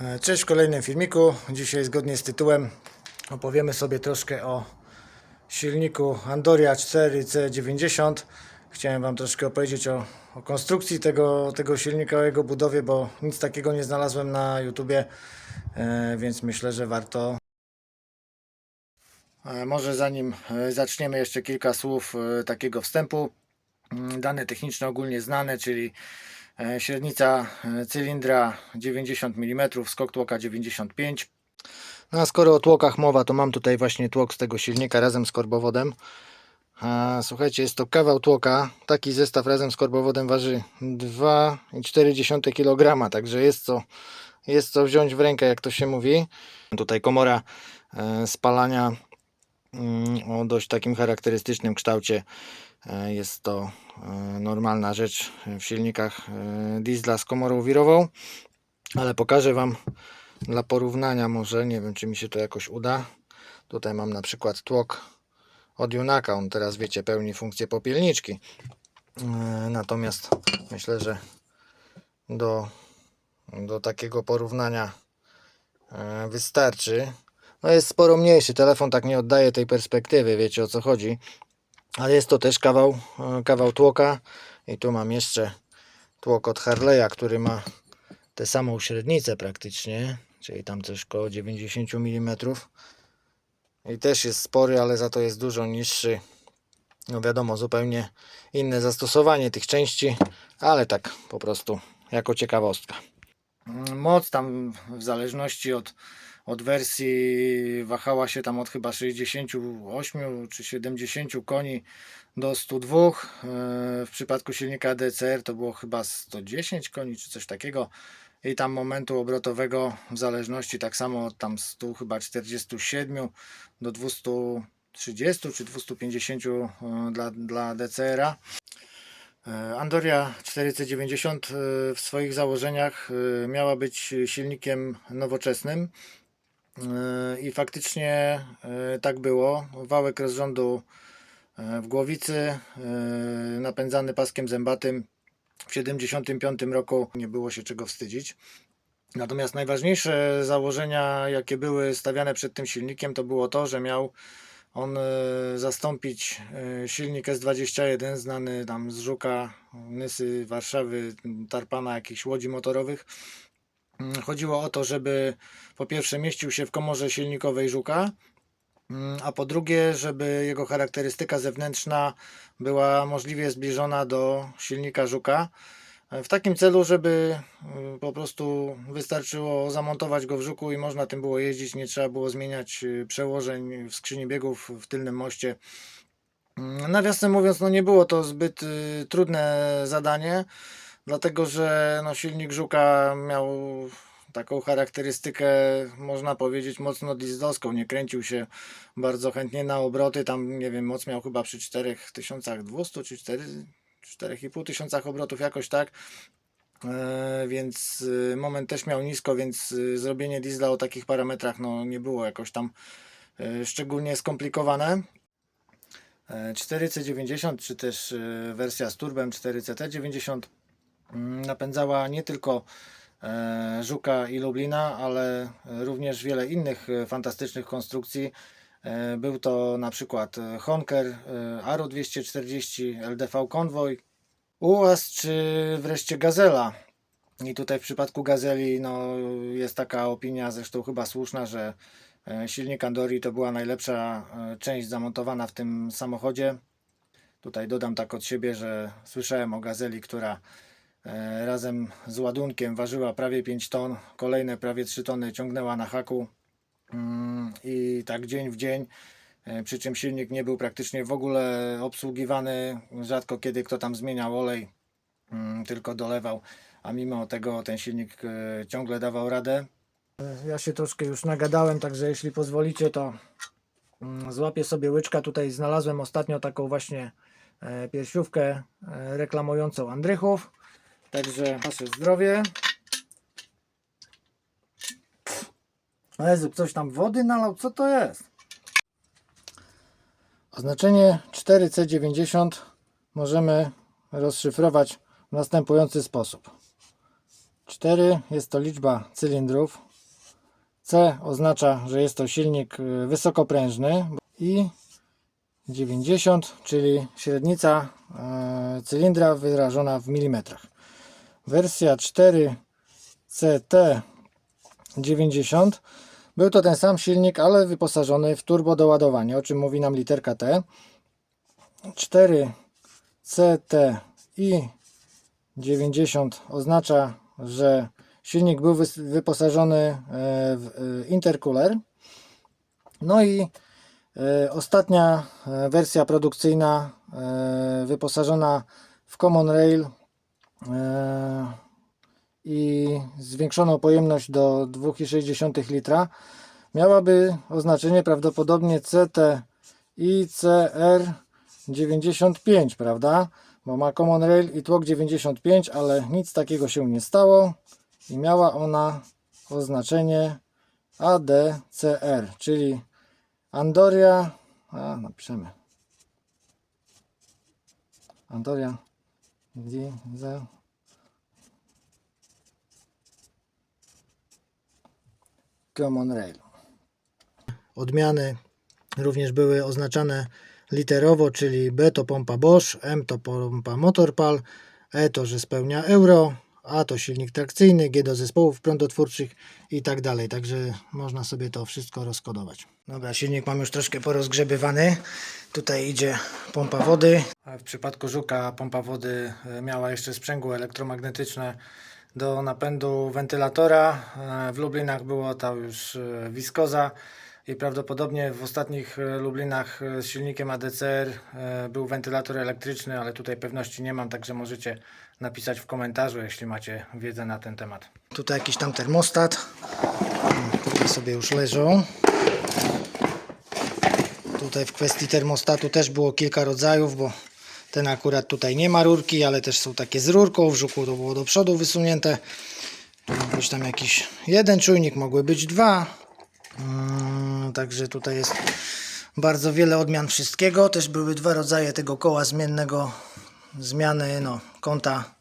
E, Cześć w kolejnym filmiku. Dzisiaj zgodnie z tytułem opowiemy sobie troszkę o silniku Andoria 4C90. Chciałem Wam troszkę opowiedzieć o, o konstrukcji tego, tego silnika, o jego budowie, bo nic takiego nie znalazłem na YouTubie, e, więc myślę, że warto. E, Może zanim zaczniemy jeszcze kilka słów takiego wstępu. Mm, Dane techniczne ogólnie znane, czyli średnica e, cylindra 90 mm, skok tłoka 95 no a skoro o tłokach mowa, to mam tutaj właśnie tłok z tego silnika razem z korbowodem. A, słuchajcie, jest to kawał tłoka. Taki zestaw razem z korbowodem waży 2,4 kg, także jest co, jest co wziąć w rękę, jak to się mówi. Tutaj komora e, spalania mm, o dość takim charakterystycznym kształcie. E, Jest to e, normalna rzecz w silnikach e, diesla z komorą wirową, ale pokażę Wam dla porównania może, nie wiem czy mi się to jakoś uda. Tutaj mam na przykład tłok od Junaka, on teraz wiecie pełni funkcję popielniczki. Natomiast myślę, że do, do takiego porównania wystarczy. No jest sporo mniejszy, telefon tak nie oddaje tej perspektywy, wiecie o co chodzi. Ale jest to też kawał, e, kawał tłoka i tu mam jeszcze tłok od Harley'a, który ma tę samą średnicę praktycznie, czyli tam coś koło 90 mm. I też jest spory, ale za to jest dużo niższy. No wiadomo, zupełnie inne zastosowanie tych części, ale tak po prostu jako ciekawostka. Moc tam w zależności od, od wersji wahała się tam od chyba 68 czy 70 koni do 102. E, W przypadku silnika DCR to było chyba 110 koni czy coś takiego. I tam momentu obrotowego w zależności tak samo od tam 100 chyba 47 do 230 czy 250 e, dla, dla DCR-a. E, Andoria 4C90 e, w swoich założeniach miała być silnikiem nowoczesnym i faktycznie e, tak było. Wałek rozrządu e, w głowicy, e, napędzany paskiem zębatym w 75 roku nie było się czego wstydzić. Natomiast najważniejsze założenia, jakie były stawiane przed tym silnikiem, to było to, że miał on e, zastąpić e, silnik S21, znany tam z Żuka, Nysy, Warszawy, Tarpana, jakichś łodzi motorowych. Mm, Chodziło o to, żeby po pierwsze mieścił się w komorze silnikowej Żuka, mm, a po drugie, żeby jego charakterystyka zewnętrzna była możliwie zbliżona do silnika Żuka. W takim celu, żeby y, po prostu wystarczyło zamontować go w żuku i można tym było jeździć, nie trzeba było zmieniać y, przełożeń w skrzyni biegów w tylnym moście. Mm, Nawiasem mówiąc, no nie było to zbyt y, trudne zadanie, dlatego że no, silnik żuka miał taką charakterystykę, można powiedzieć, mocno dieslowską. Nie kręcił się bardzo chętnie na obroty. Tam, nie wiem, moc miał chyba przy 4200 czy 4, 4,5 tysiącach obrotów, jakoś tak. E, więc y, moment też miał nisko, więc y, zrobienie diesla o takich parametrach no, nie było jakoś tam y, szczególnie skomplikowane. E, 4C90 czy też wersja z turbem 4CT90 mm, napędzała nie tylko e, Żuka i Lublina, ale również wiele innych e, fantastycznych konstrukcji. E, Był to na przykład Honker, Aro 240, LDV Convoy, UAZ czy wreszcie Gazela. I tutaj w przypadku Gazeli no, jest taka opinia, zresztą chyba słuszna, że silnik Andori to była najlepsza część zamontowana w tym samochodzie. Tutaj dodam tak od siebie, że słyszałem o Gazeli, która razem z ładunkiem ważyła prawie 5 ton, kolejne prawie 3 tony ciągnęła na haku Mm, i tak dzień w dzień. E, Przy czym silnik nie był praktycznie w ogóle obsługiwany. Rzadko kiedy kto tam zmieniał olej, mm, tylko dolewał, a mimo tego ten silnik e, ciągle dawał radę. Ja się troszkę już nagadałem, także jeśli pozwolicie, to mm, złapię sobie łyczka. Tutaj znalazłem ostatnio taką właśnie e, piersiówkę e, reklamującą Andrychów. Także wasze zdrowie. Jezu, ktoś tam wody nalał? Co to jest? Oznaczenie 4C90 możemy rozszyfrować w następujący sposób. 4 jest to liczba cylindrów, C oznacza, że jest to silnik y, wysokoprężny i 90, czyli średnica e, cylindra wyrażona w milimetrach. Wersja 4 CT 90 był to ten sam silnik, ale wyposażony w turbo doładowanie, o czym mówi nam literka T. 4 CT i 90 oznacza, że silnik był wyposażony e, w e, intercooler. No i e, ostatnia wersja produkcyjna wyposażona w Common Rail i zwiększoną pojemność do 2,6 litra miałaby oznaczenie prawdopodobnie CT ICR 95, prawda? Bo ma Common Rail i tłok 95, ale nic takiego się nie stało i miała ona oznaczenie ADCR, czyli Andoria, a napiszemy Andoria Diesel Common Rail. Odmiany również były oznaczane literowo, czyli B to pompa Bosch, M to pompa Motorpal, E to, że spełnia euro, A to silnik trakcyjny, G do zespołów prądotwórczych i tak dalej. Także można sobie to wszystko rozkodować. Dobra, silnik mam już troszkę porozgrzebywany. Tutaj idzie pompa wody. A w przypadku Żuka pompa wody e, miała jeszcze sprzęgło elektromagnetyczne do napędu wentylatora. E, W Lublinach było to już e, wiskoza i prawdopodobnie w ostatnich Lublinach z silnikiem ADCR był wentylator elektryczny, ale tutaj pewności nie mam, także możecie napisać w komentarzu, jeśli macie wiedzę na ten temat. Tutaj jakiś tam termostat. Tutaj sobie już leżą. Tutaj w kwestii termostatu też było kilka rodzajów, bo ten akurat tutaj nie ma rurki, ale też są takie z rurką. W żuku to było do przodu wysunięte. Mógł być tam jakiś jeden czujnik, mogły być dwa. Mm, Także tutaj jest bardzo wiele odmian wszystkiego. Też były dwa rodzaje tego koła zmiennego, zmiany no, kąta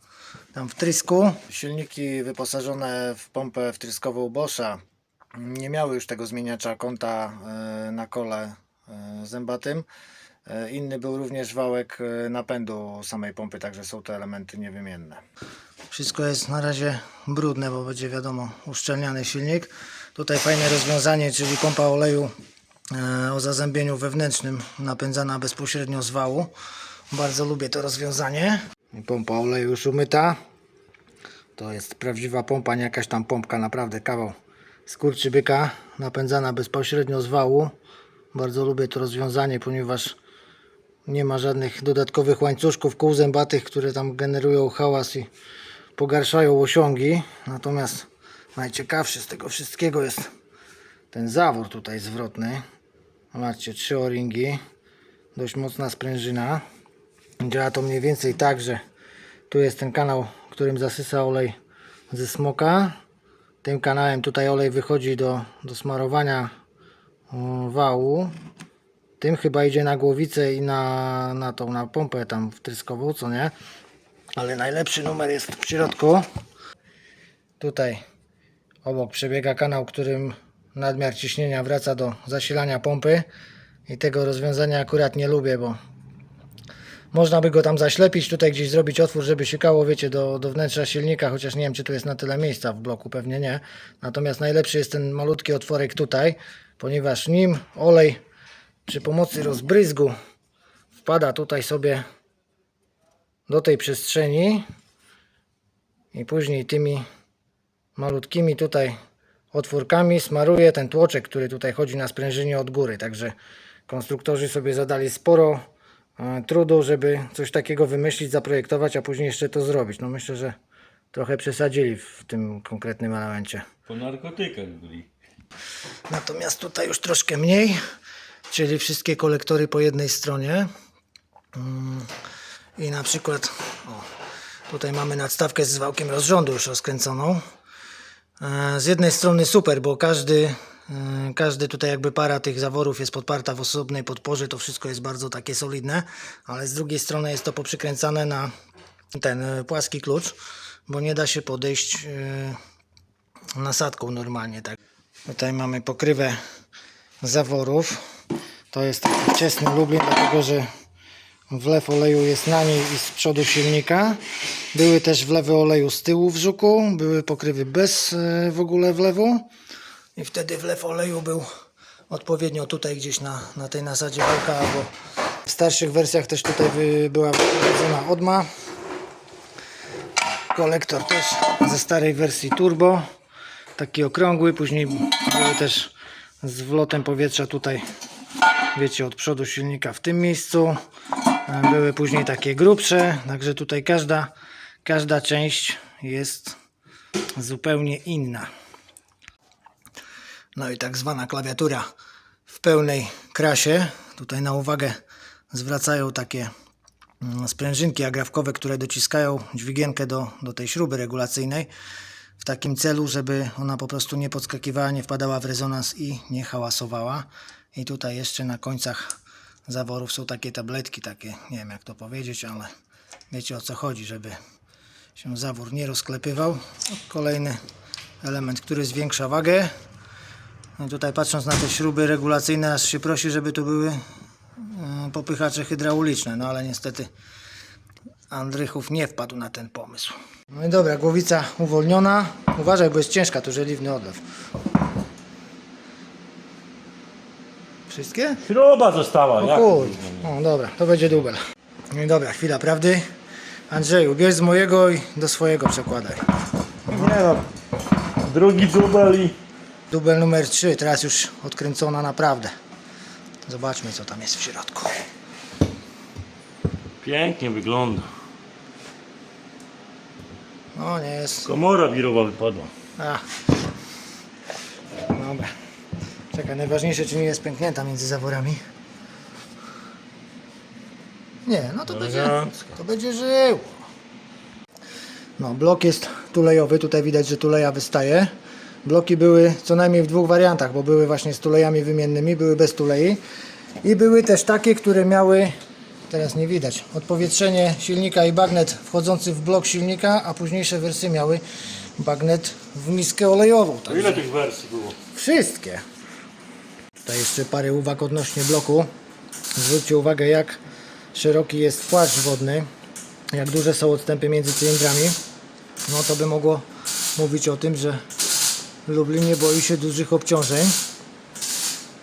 tam wtrysku. Silniki wyposażone w pompę wtryskową Boscha nie miały już tego zmieniacza kąta e, na kole e, zębatym. E, Inny był również wałek napędu samej pompy, także są to elementy niewymienne. Wszystko jest na razie brudne, bo będzie wiadomo uszczelniany silnik. Tutaj fajne rozwiązanie, czyli pompa oleju o zazębieniu wewnętrznym napędzana bezpośrednio z wału. Bardzo lubię to rozwiązanie. Pompa oleju już umyta. To jest prawdziwa pompa, nie jakaś tam pompka, naprawdę kawał skurczybyka napędzana bezpośrednio z wału. Bardzo lubię to rozwiązanie, ponieważ nie ma żadnych dodatkowych łańcuszków kół zębatych, które tam generują hałas i pogarszają osiągi. Natomiast najciekawszy z tego wszystkiego jest ten zawór tutaj zwrotny. Zobaczcie, trzy o-ringi, dość mocna sprężyna. Działa to mniej więcej tak, że tu jest ten kanał, którym zasysa olej ze smoka. Tym kanałem tutaj olej wychodzi do, do smarowania wału. Tym chyba idzie na głowicę i na, na tą na pompę tam wtryskową, co nie? Ale najlepszy numer jest w środku. Tutaj obok przebiega kanał, którym nadmiar ciśnienia wraca do zasilania pompy. I tego rozwiązania akurat nie lubię, bo można by go tam zaślepić, tutaj gdzieś zrobić otwór, żeby sikało, wiecie, do, do wnętrza silnika, chociaż nie wiem, czy tu jest na tyle miejsca w bloku, pewnie nie. Natomiast najlepszy jest ten malutki otworek tutaj, ponieważ nim olej przy pomocy rozbryzgu wpada tutaj sobie do tej przestrzeni i później tymi malutkimi tutaj otwórkami smaruje ten tłoczek, który tutaj chodzi na sprężynie od góry. Także konstruktorzy sobie zadali sporo trudu, żeby coś takiego wymyślić, zaprojektować, a później jeszcze to zrobić. No myślę, że trochę przesadzili w tym konkretnym elemencie. Po narkotykach byli. Natomiast tutaj już troszkę mniej, czyli wszystkie kolektory po jednej stronie. Mm, I na przykład o, tutaj mamy nadstawkę z wałkiem rozrządu już rozkręconą. E, Z jednej strony super, bo każdy, każdy tutaj jakby para tych zaworów jest podparta w osobnej podporze, to wszystko jest bardzo takie solidne, ale z drugiej strony jest to poprzykręcane na ten e, płaski klucz, bo nie da się podejść e, nasadką normalnie tak. Tutaj mamy pokrywę zaworów. To jest taki wczesny Lublin, dlatego że wlew oleju jest na niej i z przodu silnika. Były też wlewy oleju z tyłu w żuku, były pokrywy bez e, w ogóle wlewu. I wtedy wlew oleju był odpowiednio tutaj gdzieś na, na tej nasadzie wałka, albo w starszych wersjach też tutaj była wprowadzona odma. Kolektor też ze starej wersji turbo, taki okrągły, później były też z wlotem powietrza tutaj, wiecie, od przodu silnika w tym miejscu. Były później takie grubsze, także tutaj każda, każda część jest zupełnie inna. No i tak zwana klawiatura w pełnej krasie. Tutaj na uwagę zwracają takie mm, sprężynki agrafkowe, które dociskają dźwigienkę do, do tej śruby regulacyjnej w takim celu, żeby ona po prostu nie podskakiwała, nie wpadała w rezonans i nie hałasowała. I tutaj jeszcze na końcach zaworów są takie tabletki, takie, nie wiem jak to powiedzieć, ale wiecie o co chodzi, żeby się zawór nie rozklepywał. Kolejny element, który zwiększa wagę. No tutaj patrząc na te śruby regulacyjne, aż się prosi, żeby tu były e, popychacze hydrauliczne, no ale niestety Andrychów nie wpadł na ten pomysł. No i dobra, głowica uwolniona. Uważaj, bo jest ciężka, to żeliwny odlew. Wszystkie? Śruba została, O kurde. O, dobra, to będzie dubel. No i dobra, chwila prawdy. Andrzeju, bierz z mojego i do swojego przekładaj. Nie no. Drugi dubel i... Dubel numer 3, teraz już odkręcona naprawdę. Zobaczmy co tam jest w środku. Pięknie wygląda. No nie jest. Komora wirowa wypadła. A. Dobra. Czekaj, najważniejsze czy nie jest pęknięta między zaworami. Nie, no to będzie, to będzie żyło. No, blok jest tulejowy, tutaj widać, że tuleja wystaje. Bloki były co najmniej w dwóch wariantach, bo były właśnie z tulejami wymiennymi, były bez tulei. I były też takie, które miały, teraz nie widać, odpowietrzenie silnika i bagnet wchodzący w blok silnika, a późniejsze wersje miały bagnet w miskę olejową. To ile tych wersji było? Wszystkie. Tutaj jeszcze parę uwag odnośnie bloku. Zwróćcie uwagę, jak szeroki jest płaszcz wodny, jak duże są odstępy między cylindrami. No to by mogło mówić o tym, że Lublin nie boi się dużych obciążeń.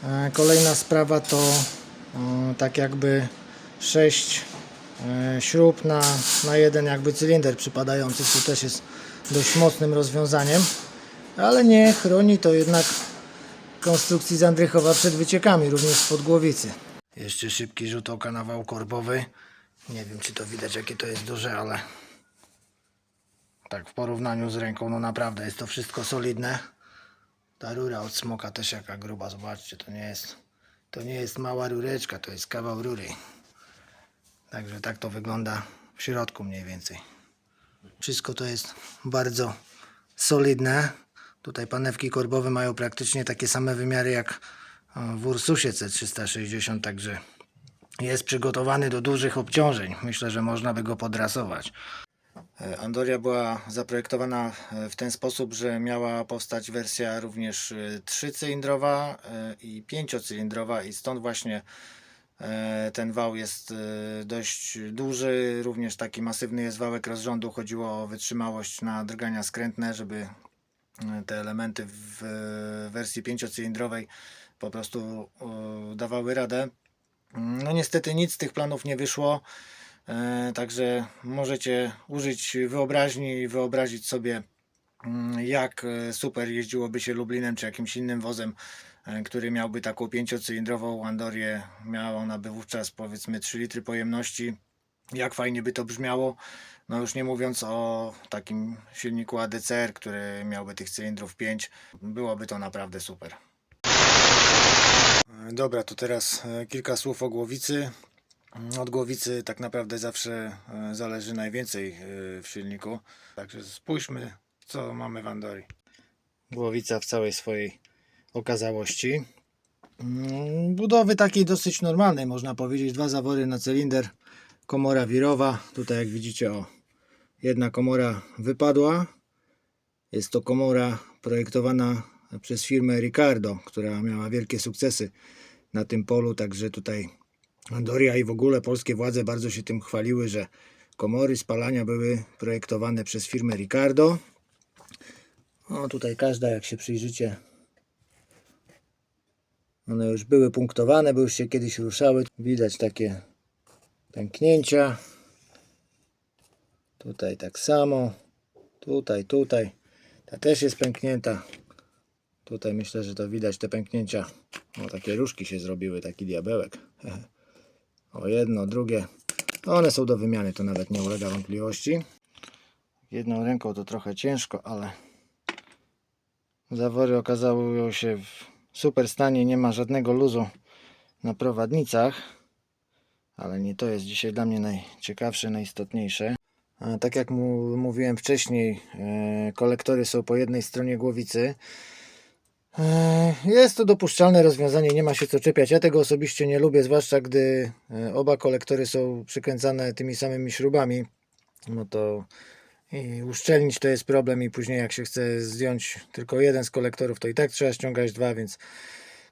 E, Kolejna sprawa to e, tak jakby 6 śrub na, na jeden jakby cylinder przypadający, co też jest dość mocnym rozwiązaniem, ale nie chroni to jednak konstrukcji z Andrychowa przed wyciekami, również spod głowicy. Jeszcze szybki rzut oka na wał korbowy. Nie wiem, czy to widać, jakie to jest duże, ale tak w porównaniu z ręką, no naprawdę jest to wszystko solidne. Ta rura od smoka też jaka gruba, zobaczcie, to nie jest, to nie jest mała rureczka, to jest kawał rury. Także tak to wygląda w środku mniej więcej. Wszystko to jest bardzo solidne. Tutaj panewki korbowe mają praktycznie takie same wymiary jak e, w Ursusie C360, także jest przygotowany do dużych obciążeń. Myślę, że można by go podrasować. E, Andoria była zaprojektowana e, w ten sposób, że miała powstać wersja również e, trzycylindrowa i pięciocylindrowa i stąd właśnie ten wał jest dość duży, również taki masywny jest wałek rozrządu. Chodziło o wytrzymałość na drgania skrętne, żeby te elementy w wersji pięciocylindrowej po prostu dawały radę. No niestety nic z tych planów nie wyszło. E, Także możecie użyć wyobraźni i wyobrazić sobie, mm, jak e, super jeździłoby się Lublinem czy jakimś innym wozem, e, który miałby taką pięciocylindrową Andorię. Miała ona by wówczas powiedzmy 3 litry pojemności. Jak fajnie by to brzmiało. No już nie mówiąc o takim silniku ADCR, który miałby tych cylindrów 5. Byłoby to naprawdę super. Dobra, to teraz kilka słów o głowicy. Od głowicy tak naprawdę zawsze e, zależy najwięcej e, w silniku. Także spójrzmy, co mamy w Andori. Głowica w całej swojej okazałości. Mm, Budowy takiej dosyć normalnej, można powiedzieć. Dwa zawory na cylinder, komora wirowa. Tutaj, jak widzicie, o, jedna komora wypadła. Jest to komora projektowana przez firmę Ricardo, która miała wielkie sukcesy na tym polu, także tutaj Doria i w ogóle polskie władze bardzo się tym chwaliły, że komory spalania były projektowane przez firmę Ricardo. O, tutaj każda, jak się przyjrzycie, one już były punktowane, bo już się kiedyś ruszały. Widać takie pęknięcia. Tutaj tak samo. Tutaj, tutaj. Ta też jest pęknięta. Tutaj myślę, że to widać te pęknięcia. O, takie różki się zrobiły, taki diabełek. O jedno, drugie. One są do wymiany, to nawet nie ulega wątpliwości. Jedną ręką to trochę ciężko, ale zawory okazały się w super stanie. Nie ma żadnego luzu na prowadnicach. Ale nie to jest dzisiaj dla mnie najciekawsze, najistotniejsze. Tak jak mówiłem wcześniej, e, kolektory są po jednej stronie głowicy. E, Jest to dopuszczalne rozwiązanie, nie ma się co czepiać. Ja tego osobiście nie lubię, zwłaszcza gdy e, oba kolektory są przykręcane tymi samymi śrubami. No to uszczelnić to jest problem i później jak się chce zdjąć tylko jeden z kolektorów, to i tak trzeba ściągać dwa, więc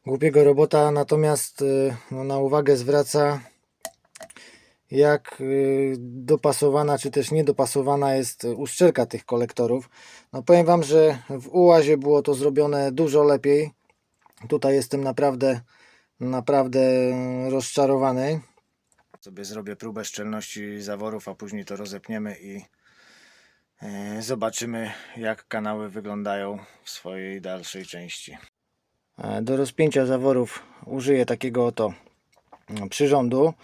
głupiego robota. Natomiast e, no, na uwagę zwraca jak y, dopasowana czy też niedopasowana jest uszczelka tych kolektorów. No powiem Wam, że w ułazie było to zrobione dużo lepiej. Tutaj jestem naprawdę, naprawdę rozczarowany. Sobie zrobię próbę szczelności zaworów, a później to rozepniemy i e, zobaczymy jak kanały wyglądają w swojej dalszej części. E, Do rozpięcia zaworów użyję takiego oto przyrządu.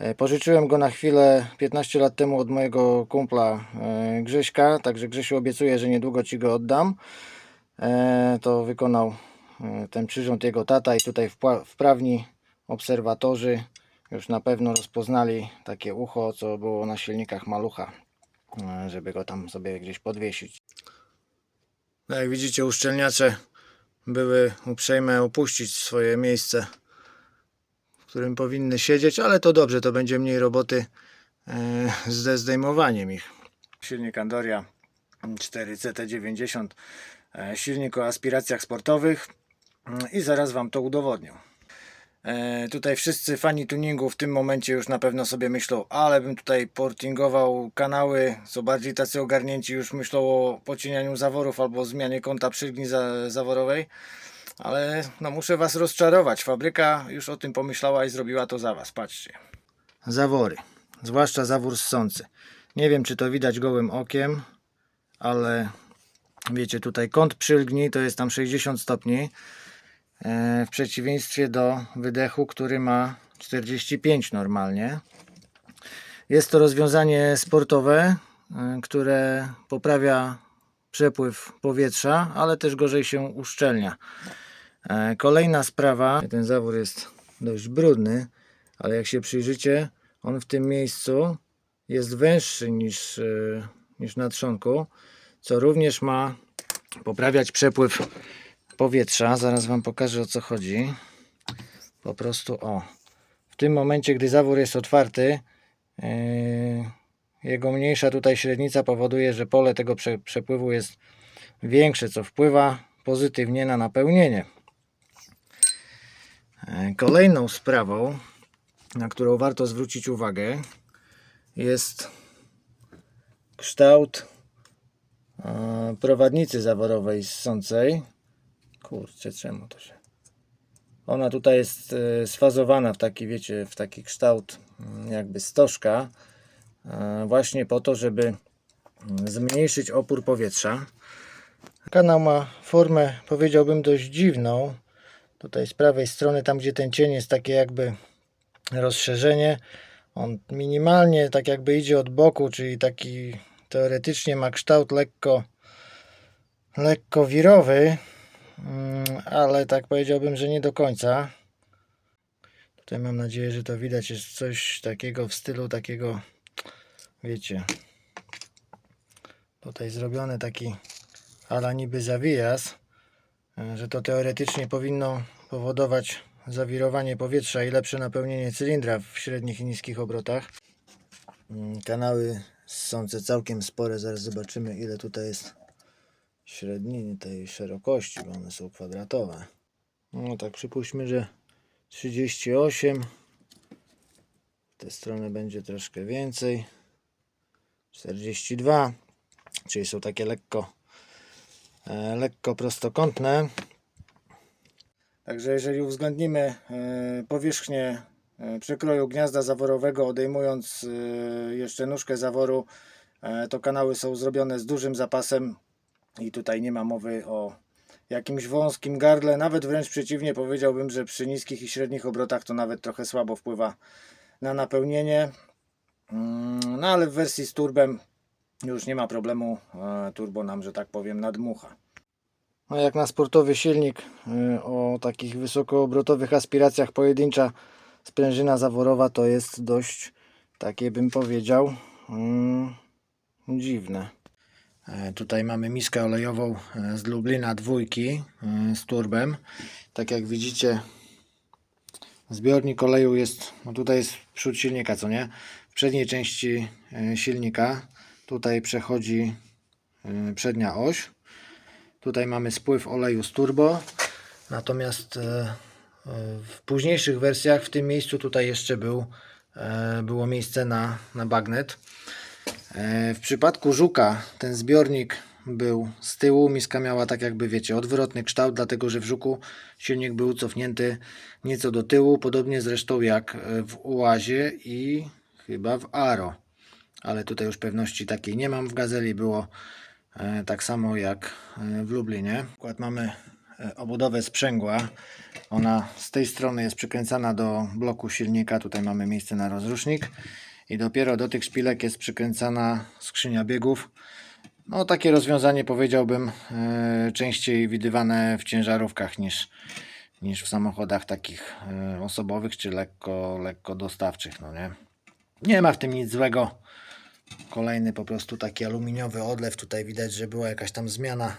E, Pożyczyłem go na chwilę 15 lat temu od mojego kumpla e, Grześka, także Grzesiu obiecuję, że niedługo Ci go oddam. E, To wykonał ten przyrząd jego tata i tutaj wpła- wprawni obserwatorzy już na pewno rozpoznali takie ucho, co było na silnikach malucha, żeby go tam sobie gdzieś podwiesić. No jak widzicie uszczelniacze były uprzejme opuścić swoje miejsce w którym powinny siedzieć, ale to dobrze, to będzie mniej roboty ze zdejmowaniem ich. Silnik Andoria 4CT90, e, silnik o aspiracjach sportowych Mm, i zaraz Wam to udowodnię. E, tutaj wszyscy fani tuningu w tym momencie już na pewno sobie myślą, ale bym tutaj portingował kanały, są bardziej tacy ogarnięci, już myślą o pocienianiu zaworów albo zmianie kąta przylgni za, zaworowej. Ale no muszę Was rozczarować. Fabryka już o tym pomyślała i zrobiła to za Was. Patrzcie. Zawory. Zwłaszcza zawór ssący. Nie wiem, czy to widać gołym okiem, ale wiecie, tutaj kąt przylgni to jest tam 60 stopni. e, W przeciwieństwie do wydechu, który ma 45 normalnie. Jest to rozwiązanie sportowe, e, które poprawia przepływ powietrza, ale też gorzej się uszczelnia. E, Kolejna sprawa, ten zawór jest dość brudny, ale jak się przyjrzycie, on w tym miejscu jest węższy niż, e, niż na trzonku, co również ma poprawiać przepływ powietrza. Zaraz Wam pokażę o co chodzi. Po prostu o. W tym momencie, gdy zawór jest otwarty, e, jego mniejsza tutaj średnica powoduje, że pole tego prze, przepływu jest większe, co wpływa pozytywnie na napełnienie. Kolejną sprawą, na którą warto zwrócić uwagę, jest kształt e, prowadnicy zaworowej ssącej. Kurczę, czemu to się. Ona tutaj jest e, sfazowana w taki, wiecie, w taki kształt mm, jakby stożka, e, właśnie po to, żeby mm, zmniejszyć opór powietrza. Kanał ma formę, powiedziałbym, dość dziwną. Tutaj z prawej strony, tam gdzie ten cień jest takie jakby rozszerzenie, on minimalnie tak jakby idzie od boku, czyli taki teoretycznie ma kształt lekko lekko wirowy, mm, ale tak powiedziałbym, że nie do końca. Tutaj mam nadzieję, że to widać jest coś takiego w stylu takiego, wiecie, tutaj zrobiony taki ala niby zawijas, e, że to teoretycznie powinno powodować zawirowanie powietrza i lepsze napełnienie cylindra w średnich i niskich obrotach. Mm, Kanały sące całkiem spore, zaraz zobaczymy ile tutaj jest średniny tej szerokości, bo one są kwadratowe. No tak przypuśćmy, że 38. W tę stronę będzie troszkę więcej. 42. Czyli są takie lekko, e, lekko prostokątne. Także jeżeli uwzględnimy e, powierzchnię e, przekroju gniazda zaworowego, odejmując e, jeszcze nóżkę zaworu, e, to kanały są zrobione z dużym zapasem i tutaj nie ma mowy o jakimś wąskim gardle, nawet wręcz przeciwnie, powiedziałbym, że przy niskich i średnich obrotach to nawet trochę słabo wpływa na napełnienie. Mm, No ale w wersji z turbem już nie ma problemu, e, turbo nam, że tak powiem, nadmucha. No jak na sportowy silnik y, o takich wysokoobrotowych aspiracjach pojedyncza sprężyna zaworowa to jest dość takie bym powiedział mm, dziwne. E, Tutaj mamy miskę olejową e, z Lublina dwójki e, z turbem. Tak jak widzicie zbiornik oleju jest, no tutaj jest przód silnika, co nie? W przedniej części e, silnika tutaj przechodzi e, przednia oś. Tutaj mamy spływ oleju z turbo. Natomiast e, e, w późniejszych wersjach w tym miejscu tutaj jeszcze był, było miejsce na, na bagnet. W przypadku żuka ten zbiornik był z tyłu, miska miała tak jakby wiecie odwrotny kształt, dlatego że w żuku silnik był cofnięty nieco do tyłu, podobnie zresztą jak w ułazie i chyba w aro. Ale tutaj już pewności takiej nie mam. W Gazeli było e, tak samo jak e, w Lublinie. Przykład mamy e, obudowę sprzęgła. Ona z tej strony jest przykręcana do bloku silnika. Tutaj mamy miejsce na rozrusznik. I dopiero do tych szpilek jest przykręcana skrzynia biegów. No takie rozwiązanie powiedziałbym częściej widywane w ciężarówkach niż, niż w samochodach takich osobowych czy lekko, lekko dostawczych. No nie? nie ma w tym nic złego. Kolejny po prostu taki aluminiowy odlew. Tutaj widać, że była jakaś tam zmiana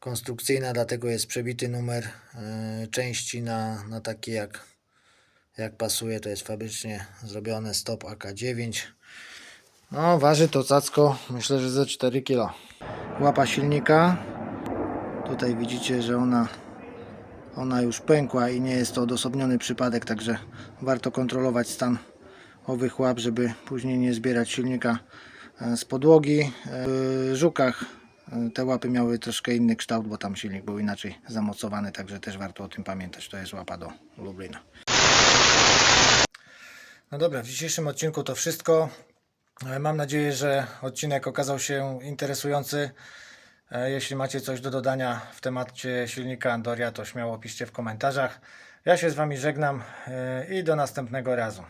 konstrukcyjna, dlatego jest przebity numer e, części na, na taki jak, jak pasuje. To jest fabrycznie zrobione stop AK9. No, waży to cacko, myślę, że ze 4 kg. Łapa silnika. Tutaj widzicie, że ona, ona już pękła i nie jest to odosobniony przypadek, także warto kontrolować stan owych łap, żeby później nie zbierać silnika e, z podłogi. E, W żukach e, te łapy miały troszkę inny kształt, bo tam silnik był inaczej zamocowany, także też warto o tym pamiętać. To jest łapa do Lublina. No dobra, w dzisiejszym odcinku to wszystko. Mam nadzieję, że odcinek okazał się interesujący. Jeśli macie coś do dodania w temacie silnika Andoria, to śmiało piszcie w komentarzach. Ja się z Wami żegnam i do następnego razu.